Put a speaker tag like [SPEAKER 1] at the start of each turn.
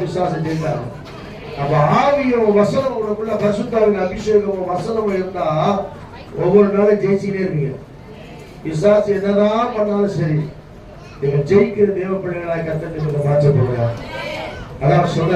[SPEAKER 1] பிசாசு ஜெயித்தாங்க அப்ப ஆவியும் வசனம் உனக்குள்ள பசுத்தாவின் அபிஷேகமும் வசனமும் இருந்தா ஒவ்வொரு நாளும் ஜெயிச்சுக்கிட்டே இருப்பீங்க. பிசாசு என்னதான் பண்ணாலும் சரி நீங்க ஜெயிக்கிற தேவ பிள்ளைகளாக கத்தட்டு மாற்றப்படுறாங்க அதான் சொல்ல